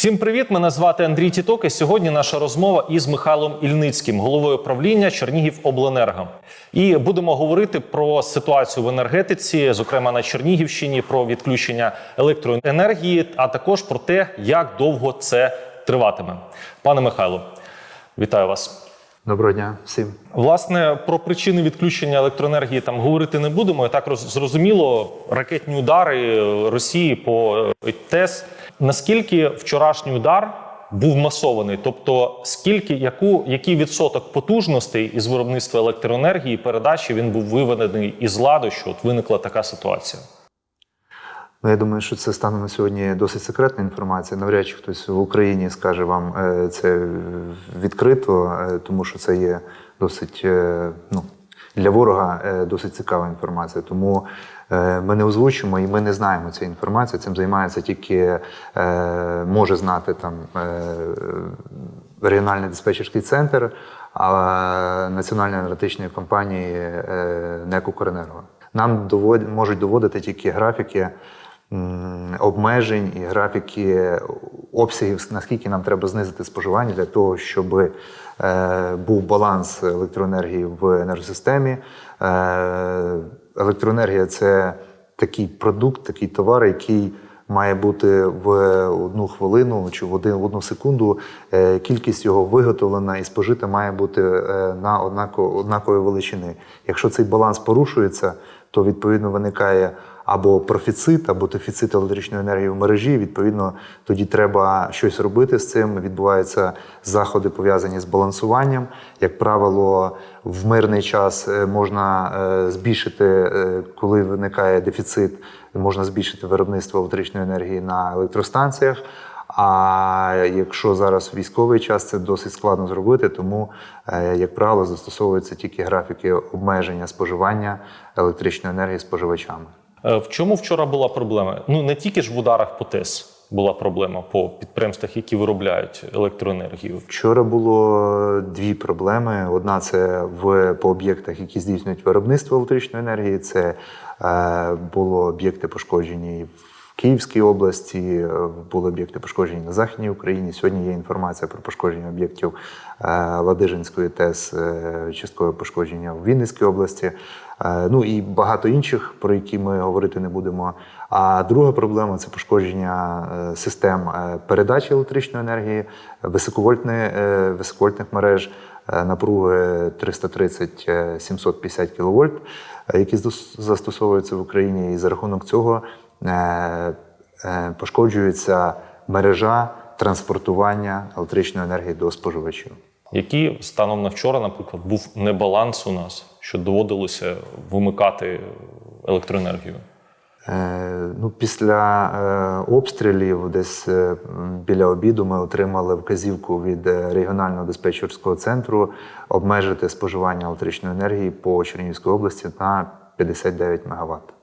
Всім привіт! Мене звати Андрій Тіток. І сьогодні наша розмова із Михайлом Ільницьким, головою правління Чернігівобленерго. І будемо говорити про ситуацію в енергетиці, зокрема на Чернігівщині, про відключення електроенергії, а також про те, як довго це триватиме. Пане Михайло, вітаю вас. Доброго дня всім. Власне, про причини відключення електроенергії там говорити не будемо. Так роз- зрозуміло, ракетні удари Росії по ТЕС. Наскільки вчорашній удар був масований? Тобто, скільки яку який відсоток потужностей із виробництва електроенергії передачі він був виведений із ладу, що от виникла така ситуація? Ну, я думаю, що це станом на сьогодні досить секретна інформація. Навряд чи хтось в Україні скаже вам е, це відкрито, е, тому що це є досить е, ну, для ворога досить цікава інформація. Тому ми не озвучимо і ми не знаємо цієї інформації. Цим займається тільки е, може знати там е, регіональний диспетчерський центр, а національної енергетичної компанії е, НЕК «Укренерго». Нам довод, можуть доводити тільки графіки обмежень і графіки обсягів, наскільки нам треба знизити споживання для того, щоб е, був баланс електроенергії в енергосистемі. Електроенергія це такий продукт, такий товар, який має бути в одну хвилину чи в один в одну секунду. е, Кількість його виготовлена і спожита має бути е, на однаково однакової величини. Якщо цей баланс порушується, то відповідно виникає або профіцит, або дефіцит електричної енергії в мережі. Відповідно, тоді треба щось робити з цим. Відбуваються заходи пов'язані з балансуванням. Як правило, в мирний час е, можна е, збільшити, е, коли виникає дефіцит, можна збільшити виробництво електричної енергії на електростанціях. А якщо зараз військовий час, це досить складно зробити, тому, е, як правило, застосовуються тільки графіки обмеження споживання електричної енергії споживачами. Е, В чому вчора була проблема? Ну не тільки ж в ударах по ТЕС була проблема по підприємствах, які виробляють електроенергію. Вчора було дві проблеми. Одна це в по об'єктах, які здійснюють виробництво електричної енергії. Це е, було об'єкти пошкоджені в Київській області, е, були об'єкти пошкоджені на Західній Україні. Сьогодні є інформація про пошкодження об'єктів е, Ладижинської ТЕС, е, часткове пошкодження в Вінницькій області. Ну і багато інших, про які ми говорити не будемо. А друга проблема це пошкодження систем передачі електричної енергії, високовольтних, високовольтних мереж напруги 330-750 кВт, які застосовуються в Україні. І за рахунок цього пошкоджується мережа транспортування електричної енергії до споживачів. Який станом на вчора, наприклад, був небаланс у нас, що доводилося вимикати електроенергію? Е, Ну, після е, обстрілів, десь е, біля обіду, ми отримали вказівку від е, регіонального диспетчерського центру обмежити споживання електричної енергії по Чернігівській області на 59 МВт.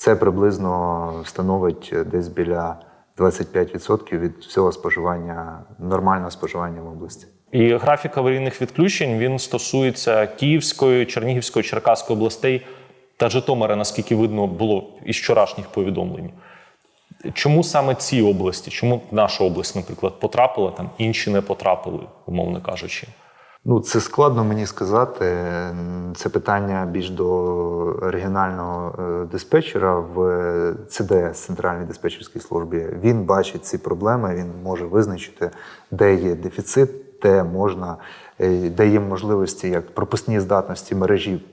Це приблизно становить десь біля 25% від всього споживання, нормального споживання в області. І графік аварійних відключень він стосується Київської, Чернігівської, Черкаської областей та Житомира, наскільки видно було із вчорашніх повідомлень. Чому саме ці області? Чому наша область, наприклад, потрапила там, інші не потрапили, умовно кажучи? Ну, це складно мені сказати. Це питання більш до регіонального е, диспетчера в ЦДС, Центральній диспетчерській службі. Він бачить ці проблеми, він може визначити, де є дефіцит, де можна, е, де є можливості як пропускні здатності мережі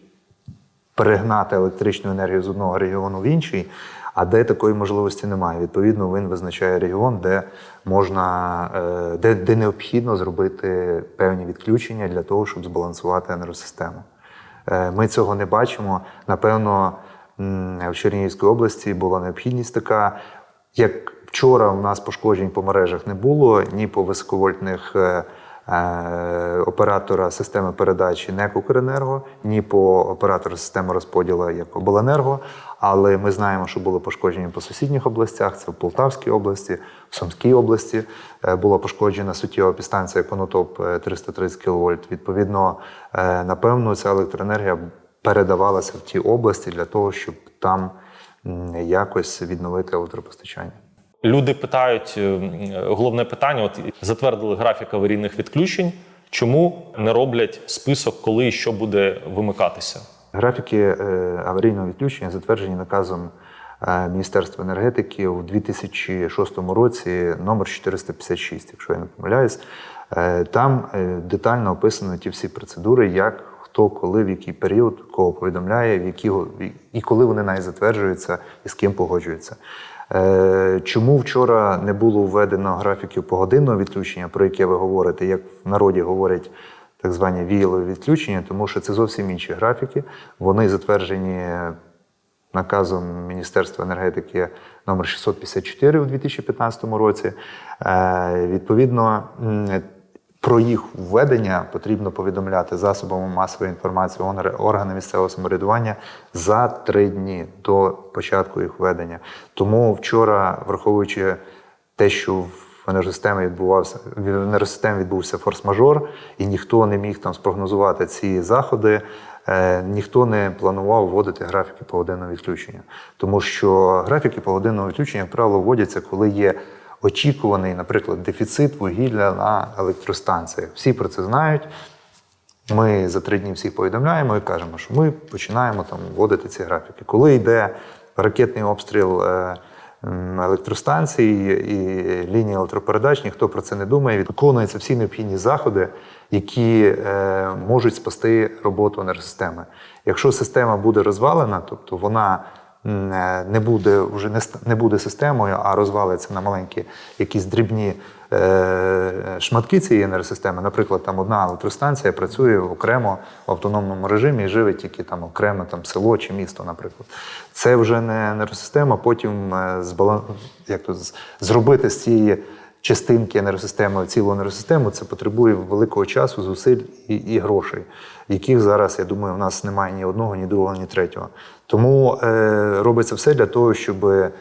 перегнати електричну енергію з одного регіону в інший, а де такої можливості немає. Відповідно, він визначає регіон, де можна, е, де, де необхідно зробити певні відключення для того, щоб збалансувати енергосистему. Е, Ми цього не бачимо. Напевно, в Чернігівській області була необхідність така. Як вчора у нас пошкоджень по мережах не було, ні по високовольтних е, оператора системи передачі НЕК «Укренерго», ні по оператора системи розподілу як обленерго. Але ми знаємо, що було пошкодження по сусідніх областях. Це в Полтавській області, в Сумській області е, була пошкоджена суттєва підстанція Конотоп е, 330 кВт. Відповідно, е, напевно, ця електроенергія передавалася в ті області для того, щоб там якось відновити електропостачання. Люди питають е, головне питання: от затвердили графік аварійних відключень. Чому не роблять список, коли і що буде вимикатися? Графіки е, аварійного відключення затверджені наказом е, Міністерства енергетики у 2006 році, номер 456, якщо я не помиляюсь. Там детально описано ті всі процедури, як хто, коли, в який період, кого повідомляє, в які, і коли вони навіть затверджуються і з ким погоджуються. Е, Чому вчора не було введено графіків погодинного відключення, про яке ви говорите, як в народі говорять так звані віялові відключення, тому що це зовсім інші графіки. Вони затверджені наказом Міністерства енергетики номер 654 у 2015 році. Е, Відповідно, про їх введення потрібно повідомляти засобами масової інформації органи місцевого самоврядування за три дні до початку їх введення. Тому вчора, враховуючи те, що в енергосистемі відбувався в енергосистемі відбувся форс-мажор, і ніхто не міг там спрогнозувати ці заходи. е, Ніхто не планував вводити графіки погодинного відключення, тому що графіки погодинного відключення, як правило, вводяться, коли є очікуваний, наприклад, дефіцит вугілля на електростанціях. Всі про це знають. Ми за три дні всіх повідомляємо і кажемо, що ми починаємо там вводити ці графіки. Коли йде ракетний обстріл е, м, електростанцій і лінії електропередач, ніхто про це не думає. Виконуються всі необхідні заходи, які е, можуть спасти роботу енергосистеми. Якщо система буде розвалена, тобто вона не буде вже не, буде системою, а розвалиться на маленькі якісь дрібні е, шматки цієї енергосистеми. Наприклад, там одна електростанція працює окремо в автономному режимі і живе тільки там окремо там село чи місто, наприклад. Це вже не енергосистема. Потім е, збалан... як то, зробити з цієї частинки енергосистеми цілу енергосистему, це потребує великого часу, зусиль і, і грошей, яких зараз, я думаю, в нас немає ні одного, ні другого, ні третього. Тому е, робиться все для того, щоб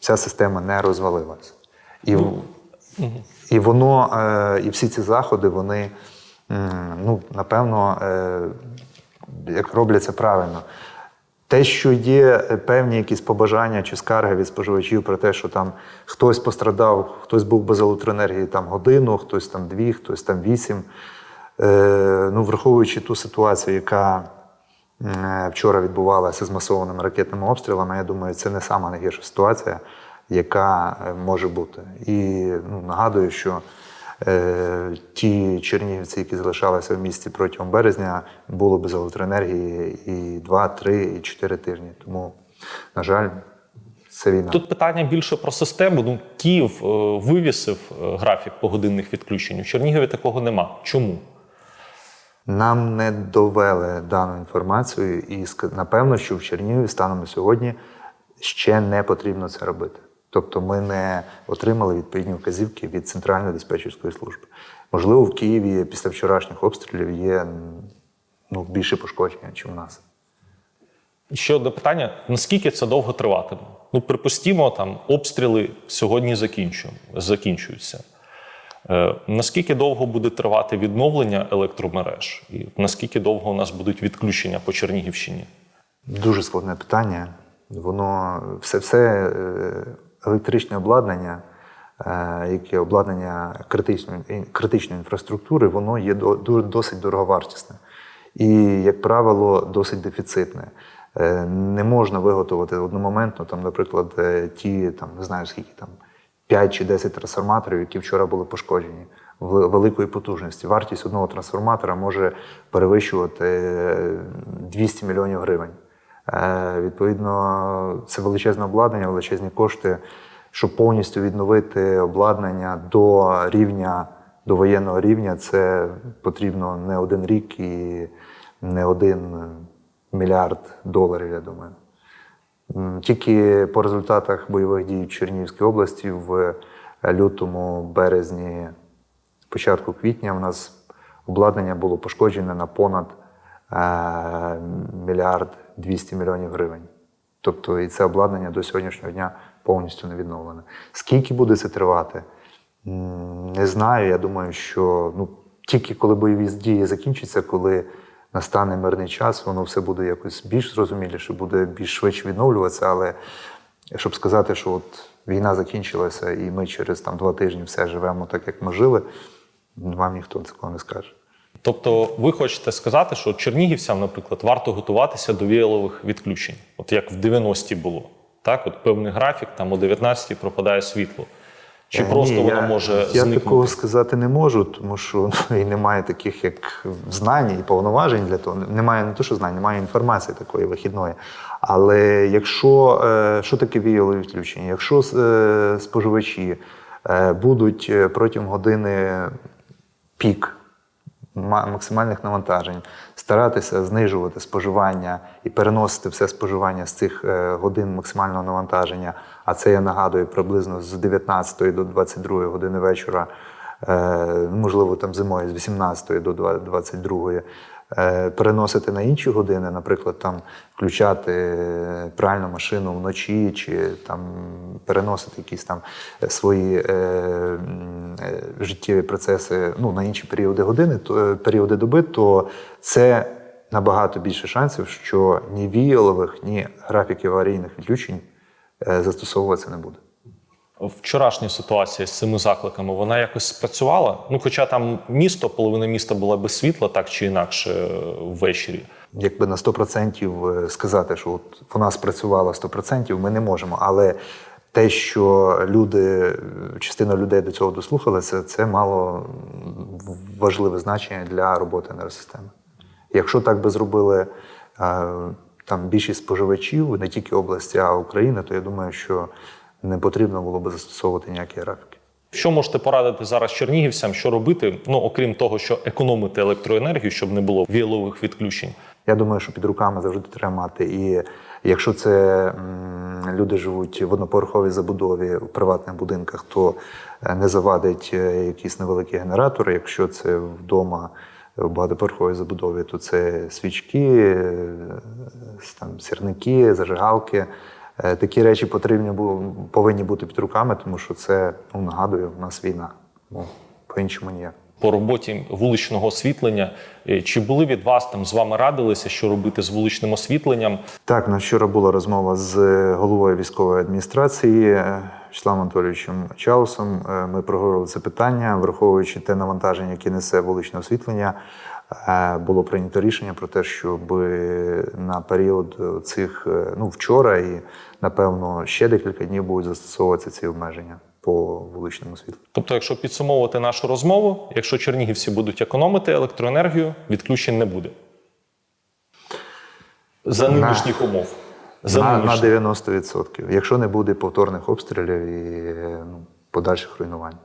ця система не розвалилася. І, і воно, е, і всі ці заходи, вони, ну, напевно, е, як робляться правильно. Те, що є певні якісь побажання чи скарги від споживачів про те, що там хтось пострадав, хтось був без електроенергії там годину, хтось там дві, хтось там вісім. Е, ну, враховуючи ту ситуацію, яка е, вчора відбувалася з масованими ракетними обстрілами, я думаю, це не найгірша ситуація, яка е, може бути. І ну, нагадую, що е, ті чернігівці, які залишалися в місті протягом березня, було без електроенергії і 2, 3, і 4 тижні. Тому, на жаль, це війна. Тут питання більше про систему. Ну, Київ е, вивісив е, графік погодинних відключень. У Чернігові такого нема. Чому? Нам не довели дану інформацію, і напевно, що в Чернігові станом на сьогодні ще не потрібно це робити. Тобто ми не отримали відповідні вказівки від Центральної диспетчерської служби. Можливо, в Києві після вчорашніх обстрілів є ну, більше пошкодження, ніж у нас. Ще одне питання: наскільки це довго триватиме? Ну, припустімо, там обстріли сьогодні закінчуються. Е, наскільки довго буде тривати відновлення електромереж? І наскільки довго у нас будуть відключення по Чернігівщині? Дуже складне питання. Воно все, все е, електричне обладнання, е, яке обладнання критичної, критичної інфраструктури, воно є досить дороговартісне і, як правило, досить дефіцитне. Е, Не можна виготовити одномоментно, там, наприклад, е, ті, там, не знаю скільки там, 5 чи 10 трансформаторів, які вчора були пошкоджені великої потужності. Вартість одного трансформатора може перевищувати е, 200 мільйонів гривень. Е, Відповідно, це величезне обладнання, величезні кошти, щоб повністю відновити обладнання до рівня, до воєнного рівня, це потрібно не один рік і не один мільярд доларів, я думаю. Тільки по результатах бойових дій в Чернігівській області в лютому, березні, початку квітня в нас обладнання було пошкоджене на понад е, мільярд 200 мільйонів гривень. Тобто і це обладнання до сьогоднішнього дня повністю не відновлене. Скільки буде це тривати? Не знаю. Я думаю, що ну, тільки коли бойові дії закінчаться, коли настане мирний час, воно все буде якось більш зрозуміліше, буде більш швидше відновлюватися. Але щоб сказати, що от Війна закінчилася, і ми через там два тижні все живемо так, як ми жили. Вам ніхто такого не скаже. Тобто, ви хочете сказати, що чернігівцям, наприклад, варто готуватися до віялових відключень, от як в 90-ті було. Так, от певний графік, там о 19-ті пропадає світло. Чи Е, просто воно я, може я зникнути? такого сказати не можу, тому що ну, і немає таких як знань і повноважень для того. Немає не то, що знань, немає інформації такої вихідної. Але якщо е, що таке віялові відключення? Якщо е, споживачі е, будуть протягом години пік максимальних навантажень, старатися знижувати споживання і переносити все споживання з цих е, годин максимального навантаження. А це я нагадую приблизно з 19 до 22 години вечора, е, можливо, там зимою з 18 до 22. Е, Переносити на інші години, наприклад, там включати е, пральну машину вночі, чи там переносити якісь там свої е, е, життєві процеси ну, на інші періоди години, то е, періоди доби, то це набагато більше шансів, що ні віялових, ні графіків аварійних відключень застосовуватися не буде. Вчорашня ситуація з цими закликами, вона якось спрацювала. Ну, хоча там місто, половина міста була без світла, так чи інакше е, ввечері. Якби на 100% сказати, що от вона спрацювала 100%, ми не можемо. Але те, що люди, частина людей до цього дослухалися, це мало важливе значення для роботи енергосистеми. Якщо так би зробили е, там більшість споживачів, не тільки області, а України, то я думаю, що не потрібно було би застосовувати ніякі графіки. Що можете порадити зараз чернігівцям, що робити? Ну окрім того, що економити електроенергію, щоб не було віялових відключень. Я думаю, що під руками завжди треба мати. І якщо це м, люди живуть в одноповерховій забудові в приватних будинках, то е, не завадить е, якісь невеликі генератори. Якщо це вдома в багатоповерховій забудові, то це свічки, е, там, сірники, зажигалки. Е, Такі речі потрібні повинні бути під руками, тому що це ну, нагадую, у нас війна. Ну, по-іншому ніяк. По роботі вуличного освітлення, Е, чи були від вас там з вами радилися, що робити з вуличним освітленням? Так, на вчора була розмова з головою військової адміністрації е, Вячеславом Анатолійовичем Чаусом. Е, Ми проговорили це питання, враховуючи те навантаження, яке несе вуличне освітлення. Було прийнято рішення про те, щоб на період цих е, ну вчора і напевно ще декілька днів будуть застосовуватися ці обмеження по вуличному світлу. Тобто, якщо підсумовувати нашу розмову, якщо чернігівці будуть економити електроенергію, відключень не буде. За На- нинішніх умов. За На, на 90%, якщо не буде повторних обстрілів і е, ну, подальших руйнувань.